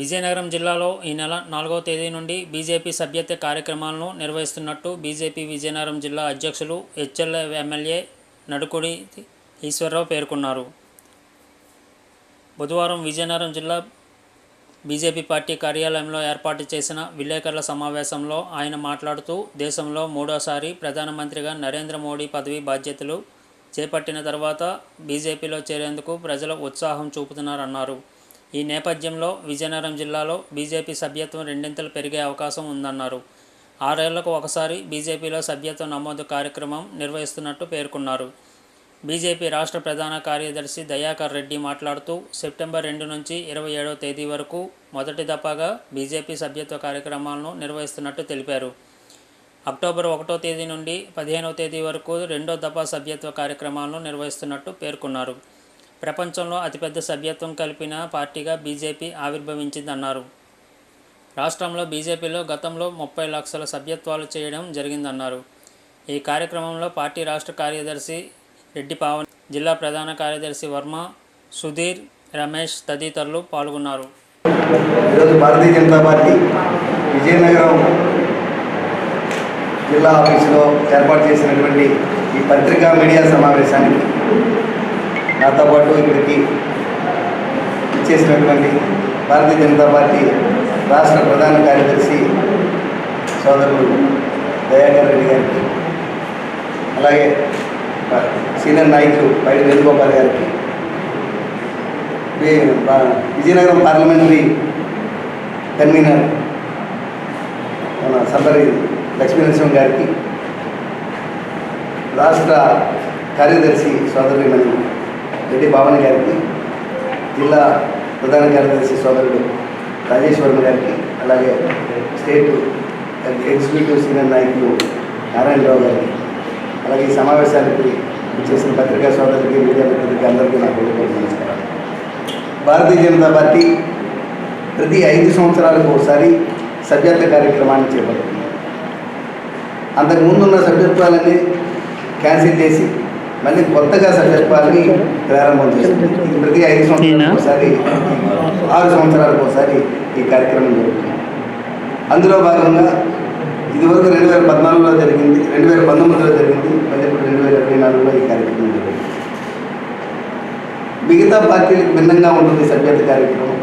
విజయనగరం జిల్లాలో ఈ నెల నాలుగవ తేదీ నుండి బీజేపీ సభ్యత్వ కార్యక్రమాలను నిర్వహిస్తున్నట్టు బీజేపీ విజయనగరం జిల్లా అధ్యక్షులు హెచ్ఎల్ ఎమ్మెల్యే నడుకుడి ఈశ్వరరావు పేర్కొన్నారు. బుధవారం విజయనగరం జిల్లా బీజేపీ పార్టీ కార్యాలయంలో ఏర్పాటు చేసిన విలేకరుల సమావేశంలో ఆయన మాట్లాడుతూ దేశంలో మూడోసారి ప్రధానమంత్రిగా నరేంద్ర మోడీ పదవి బాధ్యతలు చేపట్టిన తర్వాత బీజేపీలో చేరేందుకు ప్రజలు ఉత్సాహం చూపుతున్నారన్నారు. ఈ నేపథ్యంలో విజయనగరం జిల్లాలో బీజేపీ సభ్యత్వం రెండింతలు పెరిగే అవకాశం ఉందన్నారు. ఆరేళ్ళకు ఒకసారి బీజేపీలో సభ్యత్వ నమోదు కార్యక్రమం నిర్వహిస్తున్నట్టు పేర్కొన్నారు. బీజేపీ రాష్ట్ర ప్రధాన కార్యదర్శి దయాకర్ రెడ్డి మాట్లాడుతూ సెప్టెంబర్ రెండు నుంచి ఇరవై ఏడవ తేదీ వరకు మొదటి దఫాగా బీజేపీ సభ్యత్వ కార్యక్రమాలను నిర్వహిస్తున్నట్టు తెలిపారు. అక్టోబర్ ఒకటో తేదీ నుండి పదిహేనవ తేదీ వరకు రెండో దఫా సభ్యత్వ కార్యక్రమాలను నిర్వహిస్తున్నట్టు పేర్కొన్నారు. ప్రపంచంలో అతిపెద్ద సభ్యత్వం కలిపిన పార్టీగా బీజేపీ ఆవిర్భవించిందన్నారు. రాష్ట్రంలో బీజేపీలో గతంలో ముప్పై లక్షల సభ్యత్వాలు చేయడం జరిగిందన్నారు. ఈ కార్యక్రమంలో పార్టీ రాష్ట్ర కార్యదర్శి రెడ్డి పావన్ జిల్లా ప్రధాన కార్యదర్శి వర్మ సుధీర్ రమేష్ తదితరులు పాల్గొన్నారు. ఈరోజు భారతీయ జనతా పార్టీ విజయనగరం జిల్లా ఆఫీసులో ఏర్పాటు చేసినటువంటి ఈ పత్రికా మీడియా సమావేశానికి నాతో పాటు ఇక్కడికి ఇచ్చేసినటువంటి భారతీయ జనతా పార్టీ రాష్ట్ర ప్రధాన కార్యదర్శి సోదరుడు దయాకర్ రెడ్డి గారికి అలాగే సీనియర్ నాయకులు బయట వేణుగోపాల్ గారికి విజయనగరం పార్లమెంటరీ కన్వీనర్ మన సబ్బరి లక్ష్మీనరసింహ గారికి రాష్ట్ర కార్యదర్శి సోదరుమణి రెడ్డి భావన గారికి జిల్లా ప్రధాన కార్యదర్శి సోదరుడు రాజేష్ వర్మ గారికి అలాగే స్టేట్ ఎగ్జిక్యూటివ్ సీనియర్ నాయకులు నారాయణరావు గారికి అలాగే ఈ సమావేశానికి చేసిన పత్రికా సోదరులకి మీడియా మిత్రులకి అందరికీ నా హృదయపూర్వక భారతీయ జనతా పార్టీ ప్రతి ఐదు సంవత్సరాలకు ఒకసారి సభ్యత్వ కార్యక్రమాన్ని చేపడుతుంది. అంతకుముందున్న సభ్యత్వాలన్నీ సభ్యత్వాలని క్యాన్సిల్ చేసి మళ్ళీ కొత్తగా సభ్యత్వాన్ని ప్రారంభం చేస్తుంది ఇది ప్రతి ఐదు సంవత్సరాలకు ఒకసారి ఆరు సంవత్సరాలకు ఒకసారి ఈ కార్యక్రమం జరుగుతుంది. అందులో భాగంగా ఇదివరకు రెండు వేల పద్నాలుగులో జరిగింది రెండు వేల పంతొమ్మిదిలో జరిగింది మళ్ళీ ఇప్పుడు రెండు వేల ఇరవై నాలుగులో ఈ కార్యక్రమం జరిగింది మిగతా పార్టీలకు భిన్నంగా ఉంటుంది సభ్యత్వ కార్యక్రమం.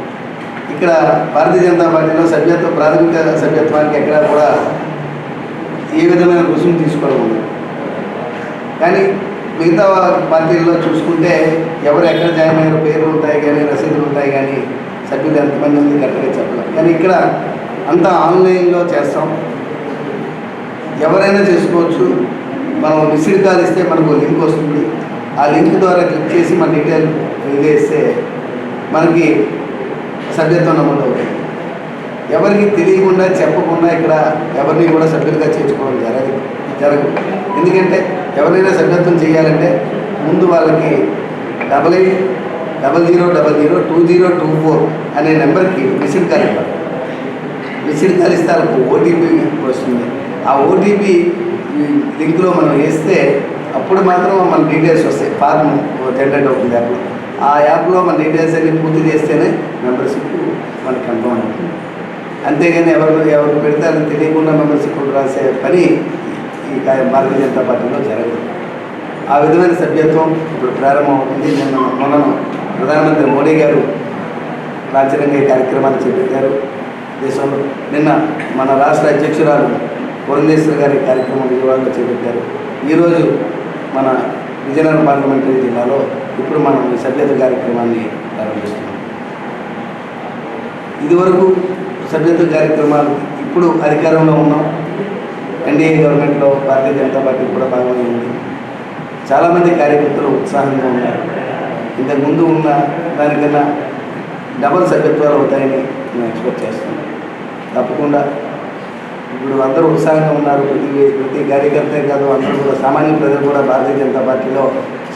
ఇక్కడ భారతీయ జనతా పార్టీలో సభ్యత్వ ప్రాథమిక సభ్యత్వానికి ఎక్కడా కూడా ఏ విధమైన రుసుము తీసుకోవడం ఉంది కానీ మిగతా పార్టీల్లో చూసుకుంటే ఎవరు ఎక్కడ జాయిన్ అయ్యారో పేర్లు ఉంటాయి కానీ రసీదులు ఉంటాయి కానీ సభ్యులు ఎంతమంది ఉంది కరెక్ట్గా చెప్పలేదు కానీ ఇక్కడ అంతా ఆన్లైన్లో చేస్తాం. ఎవరైనా చేసుకోవచ్చు. మనం మిస్డ్ కాల్ ఇస్తే మనకు లింక్ వస్తుంది. ఆ లింక్ ద్వారా క్లిక్ చేసి మన డీటెయిల్ ఇదేస్తే మనకి సభ్యత్వం నమోదు అవుతుంది. ఎవరికి తెలియకుండా చెప్పకుండా ఇక్కడ ఎవరిని కూడా సభ్యులుగా చేర్చుకోవడం జరగదు. జరగదు ఎందుకంటే ఎవరైనా సభ్యత్వం చేయాలంటే ముందు వాళ్ళకి double eight double zero double zero two zero two four అనే నెంబర్కి మిసిడ్ కాల్ ఇవ్వాలి. మిస్డ్ కాల్ ఇస్తే వాళ్ళకు ఓటీపీ వస్తుంది. ఆ ఓటీపీ లింక్లో మనం వేస్తే అప్పుడు మాత్రం మన డీటెయిల్స్ వస్తాయి. ఫార్మ్ జనరేట్ అవుతుంది యాప్లో ఆ యాప్లో మన డీటెయిల్స్ అన్ని పూర్తి చేస్తేనే మెంబర్షిప్ మనకు కన్ఫర్మ్ అవుతుంది. అంతేగాని ఎవరు ఎవరు పెడితే అది తెలియకుండా మెంబర్షిప్ రాసే పని ఈ భారతీయ జనతా పార్టీలో జరగదు. ఆ విధమైన సభ్యత్వం ఇప్పుడు ప్రారంభమవుతుంది నిన్న మొన్న ప్రధానమంత్రి మోడీ గారు లాంఛనంగా ఈ కార్యక్రమాన్ని చేపట్టారు. దేశంలో నిన్న మన రాష్ట్ర అధ్యక్షురాలు పురంధేశ్వర్ గారి కార్యక్రమం విజయవాడలో చేపట్టారు. ఈరోజు మన విజయనగరం పార్లమెంటరీ జిల్లాలో ఇప్పుడు మనం ఈ సభ్యత కార్యక్రమాన్ని ప్రారంభిస్తున్నాం. ఇదివరకు సభ్యత్వ కార్యక్రమాలు ఇప్పుడు అధికారంలో ఉన్నాం. ఎన్డీఏ గవర్నమెంట్లో భారతీయ జనతా పార్టీ కూడా భాగమై ఉంది చాలామంది కార్యకర్తలు ఉత్సాహంగా ఉన్నారు. ఇంతకుముందు ఉన్న దానికన్నా డబల్ సభ్యత్వాలు అవుతాయని నేను ఎక్స్పెక్ట్ చేస్తున్నాను. తప్పకుండా ఇప్పుడు అందరూ ఉత్సాహంగా ఉన్నారు. ప్రతి ప్రతి కార్యకర్తే కాదు అందరూ కూడా సామాన్య ప్రజలు కూడా భారతీయ జనతా పార్టీలో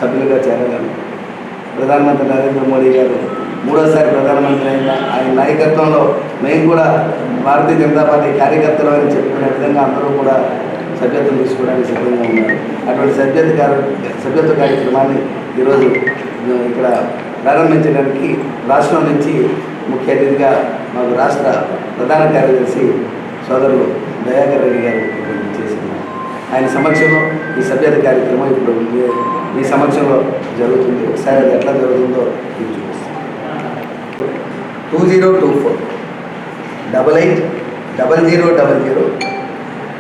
సభ్యులుగా చేరగలరు. ప్రధానమంత్రి నరేంద్ర మోడీ గారు మూడోసారి ప్రధానమంత్రి అయిన ఆయన నాయకత్వంలో మేము కూడా భారతీయ జనతా పార్టీ కార్యకర్తలు అని చెప్పుకునే విధంగా అందరూ కూడా సభ్యత్వం తీసుకోవడానికి సిద్ధంగా ఉన్నారు. అటువంటి సభ్యత కార్య సభ్యత్వ కార్యక్రమాన్ని ఈరోజు ఇక్కడ ప్రారంభించడానికి రాష్ట్రం నుంచి ముఖ్య అతిథిగా మాకు రాష్ట్ర ప్రధాన కార్యదర్శి సోదరులు దయాకర్ రెడ్డి గారు చేస్తున్నారు ఆయన సమక్షంలో ఈ సభ్యత కార్యక్రమం ఇప్పుడు మీ- సమక్షంలో జరుగుతుంది. ఒకసారి అది ఎట్లా జరుగుతుందో మీకు చూపిస్తాను two zero two four. Double eight double zero double zero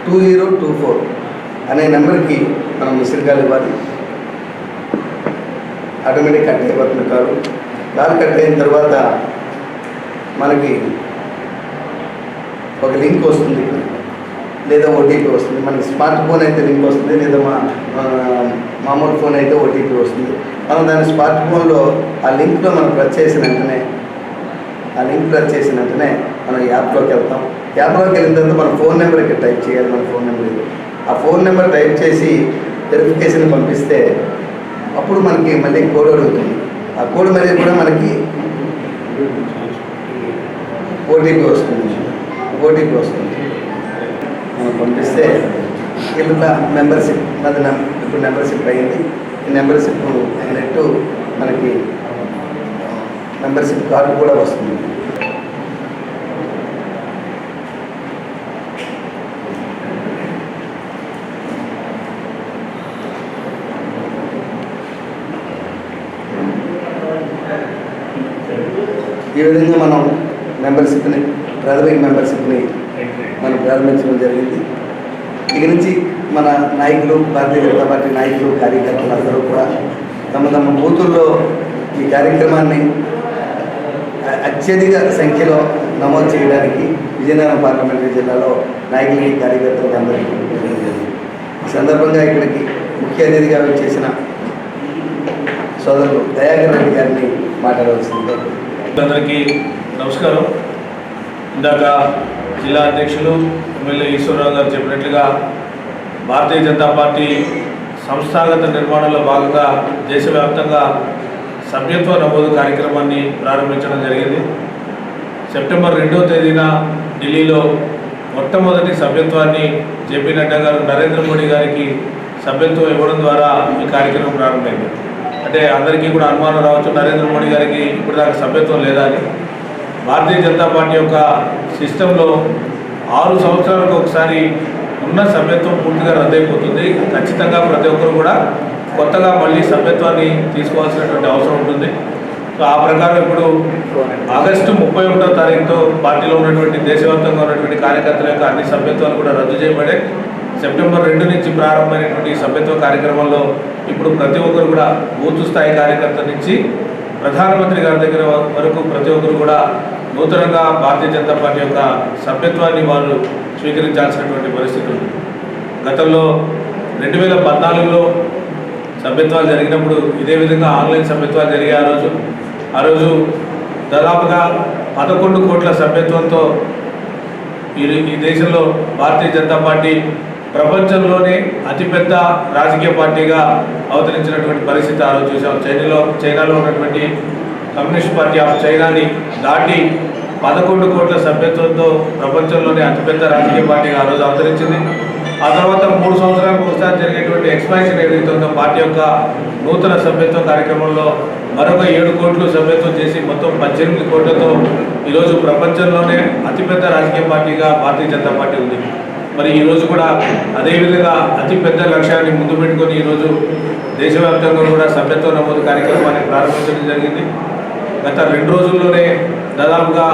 two zero two four అనే నెంబర్కి మనం మిస్డ్ కాల్ ఇవ్వాలి. ఆటోమేటిక్ కట్ అయిపోతుంది కాదు కాల్ కట్ అయిన తర్వాత మనకి ఒక లింక్ వస్తుంది లేదా ఓటీపీ వస్తుంది. మనకి స్మార్ట్ ఫోన్ అయితే లింక్ వస్తుంది లేదా మా మామూలు ఫోన్ అయితే ఓటీపీ వస్తుంది. మనం దాని స్మార్ట్ ఫోన్లో ఆ లింక్లో మనం ప్రెస్ చేసిన వెంటనే ఆ లింక్ ప్రెస్ చేసిన వెంటనే మనం యాప్లోకి వెళ్తాం. యాప్లోకి వెళ్ళిన తర్వాత మన ఫోన్ నెంబర్ ఇక్కడ టైప్ చేయాలి మన ఫోన్ నెంబర్ ఆ ఫోన్ నెంబర్ టైప్ చేసి వెరిఫికేషన్ పంపిస్తే అప్పుడు మనకి మళ్ళీ కోడ్ అడుగుతుంది. ఆ కోడ్ మళ్ళీ కూడా మనకి ఓటీపీ వస్తుంది. ఓటీపీ వస్తుంది. మనం పంపిస్తే ఇలా మెంబర్షిప్ మాది ఇప్పుడు మెంబర్షిప్ అయింది. ఈ మెంబర్షిప్ అయినట్టు మనకి మెంబర్షిప్ కార్డు కూడా వస్తుంది. ఈ విధంగా మనం మెంబర్షిప్ని ప్రాథమిక మెంబర్షిప్ని మనం ప్రారంభించడం జరిగింది. ఇక నుంచి మన నాయకులు భారతీయ జనతా పార్టీ నాయకులు కార్యకర్తలు అందరూ కూడా తమ తమ బూతుల్లో ఈ కార్యక్రమాన్ని అత్యధిక సంఖ్యలో నమోదు చేయడానికి విజయనగరం పార్లమెంటరీ జిల్లాలో నాయకులకి కార్యకర్తలకు అందరికీ ఈ సందర్భంగా ఇక్కడికి ముఖ్య అతిథిగా చేసిన సోదరులు దయాకర్ రెడ్డి గారిని మాట్లాడవలసింది అందరికీ నమస్కారం. ఇందాక జిల్లా అధ్యక్షులు ఎమ్మెల్యే ఈశ్వరరావు గారు చెప్పినట్లుగా భారతీయ జనతా పార్టీ సంస్థాగత నిర్మాణంలో భాగంగా దేశవ్యాప్తంగా సభ్యత్వ నమోదు కార్యక్రమాన్ని ప్రారంభించడం జరిగింది. సెప్టెంబర్ రెండవ తేదీన ఢిల్లీలో మొట్టమొదటి సభ్యత్వాన్ని జేపీ నడ్డా గారు నరేంద్ర మోడీ గారికి సభ్యత్వం ఇవ్వడం ద్వారా ఈ కార్యక్రమం ప్రారంభమైంది. అంటే అందరికీ కూడా అనుమానం రావచ్చు. నరేంద్ర మోడీ గారికి ఇప్పుడు దాకా సభ్యత్వం లేదా అని. భారతీయ జనతా పార్టీ యొక్క సిస్టంలో ఆరు సంవత్సరాలకు ఒకసారి ఉన్న సభ్యత్వం పూర్తిగా రద్దయిపోతుంది. ఖచ్చితంగా ప్రతి ఒక్కరు కూడా కొత్తగా మళ్ళీ సభ్యత్వాన్ని తీసుకోవాల్సినటువంటి అవసరం ఉంటుంది. సో ఆ ప్రకారం ఇప్పుడు ఆగస్టు ముప్పై ఒకటో తారీఖుతో పార్టీలో ఉన్నటువంటి దేశవ్యాప్తంగా ఉన్నటువంటి కార్యకర్తల యొక్క అన్ని సభ్యత్వాలు కూడా రద్దు చేయబడే సెప్టెంబర్ రెండు నుంచి ప్రారంభమైనటువంటి సభ్యత్వ కార్యక్రమంలో ఇప్పుడు ప్రతి ఒక్కరు కూడా బూత్ స్థాయి కార్యకర్త నుంచి ప్రధానమంత్రి గారి దగ్గర వరకు ప్రతి ఒక్కరు కూడా నూతనంగా భారతీయ జనతా పార్టీ యొక్క సభ్యత్వాన్ని వాళ్ళు స్వీకరించాల్సినటువంటి పరిస్థితి ఉంది. గతంలో రెండు వేల పద్నాలుగులో సభ్యత్వాలు జరిగినప్పుడు ఇదే విధంగా ఆన్లైన్ సభ్యత్వాలు జరిగాయి ఆ రోజు. ఆ రోజు దాదాపుగా పదకొండు కోట్ల సభ్యత్వంతో ఈ ఈ దేశంలో భారతీయ జనతా పార్టీ ప్రపంచంలోనే అతిపెద్ద రాజకీయ పార్టీగా అవతరించినటువంటి పరిస్థితి ఆ రోజు చూసాం. చైనాలో చైనాలో ఉన్నటువంటి కమ్యూనిస్ట్ పార్టీ ఆఫ్ చైనాని దాటి పదకొండు కోట్ల సభ్యత్వంతో ప్రపంచంలోనే అతిపెద్ద రాజకీయ పార్టీగా ఆ రోజు అవతరించింది. ఆ తర్వాత మూడు సంవత్సరాలకు ఒకసారి జరిగేటువంటి ఎక్స్పాన్షన్ ఏదైతే పార్టీ యొక్క నూతన సభ్యత్వ కార్యక్రమంలో మరొక ఏడు కోట్లు సభ్యత్వం చేసి మొత్తం పద్దెనిమిది కోట్లతో ఈరోజు ప్రపంచంలోనే అతిపెద్ద రాజకీయ పార్టీగా భారతీయ జనతా పార్టీ ఉంది. మరి ఈరోజు కూడా అదేవిధంగా అతిపెద్ద లక్ష్యాన్ని ముందు పెట్టుకొని ఈరోజు దేశవ్యాప్తంగా కూడా సభ్యత్వ నమోదు కార్యక్రమాన్ని ప్రారంభించడం జరిగింది. గత రెండు రోజుల్లోనే దాదాపుగా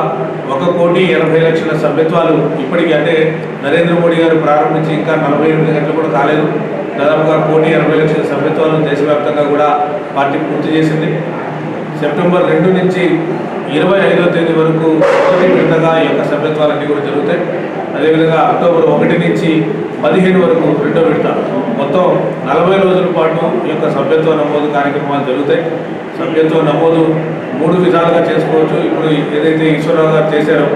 ఒక కోటి ఎనభై లక్షల సభ్యత్వాలు ఇప్పటికీ అంటే నరేంద్ర మోడీ గారు ప్రారంభించి ఇంకా నలభై ఎనిమిది గంటలు కూడా కాలేదు. దాదాపుగా కోటి ఎనభై లక్షల సభ్యత్వాలు దేశవ్యాప్తంగా కూడా పార్టీ పూర్తి చేసింది. సెప్టెంబర్ రెండు నుంచి ఇరవై ఐదో తేదీ వరకు మొదటి విడతగా ఈ యొక్క సభ్యత్వాలన్నీ కూడా జరుగుతాయి. అదేవిధంగా అక్టోబర్ ఒకటి నుంచి పదిహేను వరకు రెండో విడత మొత్తం నలభై రోజుల పాటు ఈ యొక్క సభ్యత్వ నమోదు కార్యక్రమాలు జరుగుతాయి. సభ్యత్వ నమోదు మూడు విధాలుగా చేసుకోవచ్చు. ఇప్పుడు ఏదైతే ఈశ్వరరావు గారు చేశారో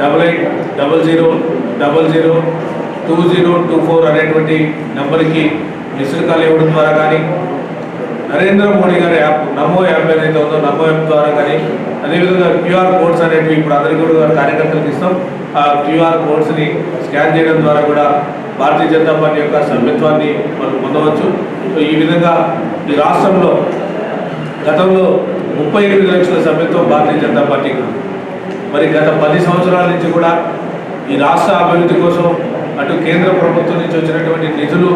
double eight double zero double zero two zero two four అనేటువంటి నెంబర్కి మిస్డ్ కాల్ ఇవ్వడం ద్వారా కానీ నరేంద్ర మోడీ గారి యాప్ నమో యాప్ ఏదైతే ఉందో నమో యాప్ ద్వారా కానీ అదేవిధంగా క్యూఆర్ కోడ్స్ అనేవి ఇప్పుడు అందరికీ కూడా కార్యకర్తలకు ఇస్తాం. ఆ క్యూఆర్ కోడ్స్ని స్కాన్ చేయడం ద్వారా కూడా భారతీయ జనతా పార్టీ యొక్క సభ్యత్వాన్ని మనం పొందవచ్చు. సో ఈ విధంగా ఈ రాష్ట్రంలో గతంలో ముప్పై ఎనిమిది లక్షల సభ్యత్వం భారతీయ జనతా పార్టీకి. మరి గత పది సంవత్సరాల నుంచి కూడా ఈ రాష్ట్ర అభివృద్ధి కోసం అటు కేంద్ర ప్రభుత్వం నుంచి వచ్చినటువంటి నిధులు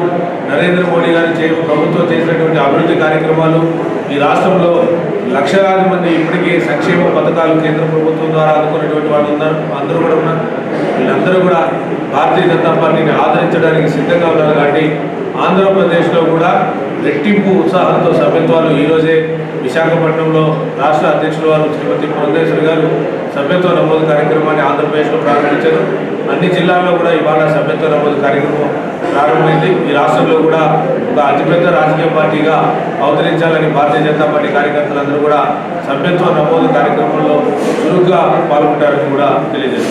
నరేంద్ర మోడీ గారు చే ప్రభుత్వం చేసినటువంటి అభివృద్ధి కార్యక్రమాలు ఈ రాష్ట్రంలో లక్షలాది మంది ఇప్పటికీ సంక్షేమ పథకాలు కేంద్ర ప్రభుత్వం ద్వారా అందుకున్నటువంటి వాళ్ళు ఉన్నారు. అందరూ కూడా ఉన్నారు. వీళ్ళందరూ కూడా భారతీయ జనతా పార్టీని ఆదరించడానికి సిద్ధంగా ఉన్నారు. కాబట్టి ఆంధ్రప్రదేశ్లో కూడా రెట్టింపు ఉత్సాహంతో సభ్యత్వాలు ఈరోజే విశాఖపట్నంలో రాష్ట్ర అధ్యక్షుల వారు శ్రీమతి పురంధేశ్వరి గారు సభ్యత్వ నమోదు కార్యక్రమాన్ని ఆంధ్రప్రదేశ్లో ప్రారంభించారు. అన్ని జిల్లాల్లో కూడా ఇవాళ సభ్యత్వ నమోదు కార్యక్రమం ప్రారంభమైంది. ఈ రాష్ట్రంలో కూడా ఒక అతిపెద్ద రాజకీయ పార్టీగా అవతరించాలని భారతీయ జనతా పార్టీ కార్యకర్తలందరూ కూడా సభ్యత్వ నమోదు కార్యక్రమంలో చురుగ్గా పాల్గొంటారని కూడా తెలియజేస్తారు